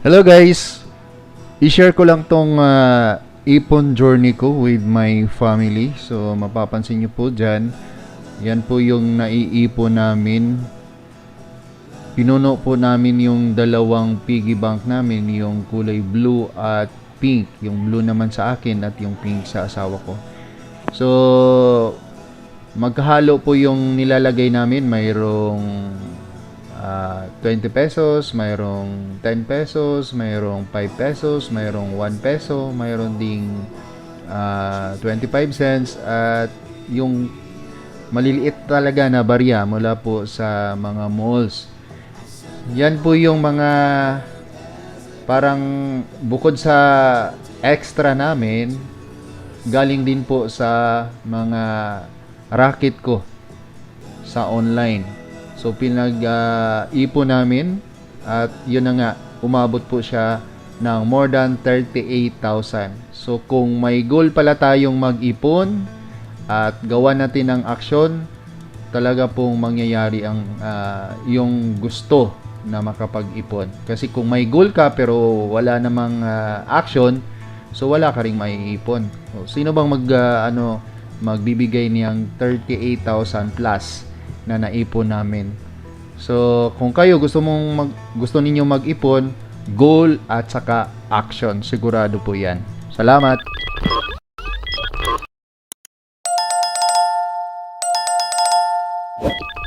Hello guys! I-share ko lang tong ah, ipon journey ko with my family. So mapapansin nyo po dyan, yan po yung naiipon namin. Pinuno po namin yung dalawang piggy bank namin, yung kulay blue at pink. Yung blue naman sa akin at yung pink sa asawa ko. So, magkahalo po yung nilalagay namin. Mayroong ah, 20 pesos, mayroong 10 pesos, mayroong 5 pesos, mayroong 1 peso, mayroon ding ah, 25 cents at yung maliliit talaga na barya mula po sa mga malls. Yan po yung mga parang bukod sa extra namin, galing din po sa mga racket ko sa online. So pinag-ipon namin at yun na nga, umabot po siya ng more than 38,000. So kung may goal pala tayong mag-ipon at gawa natin ng aksyon, talaga pong mangyayari ang ah, yung gusto na makapag-ipon. Kasi kung may goal ka pero wala namang ah, action, so wala ka ring maiipon. So, sino bang mag ah, ano magbibigay niyang 38,000 plus na naipon namin. So, kung kayo gusto mong mag, gusto ninyo mag-ipon, goal at saka action, sigurado po 'yan. Salamat. What?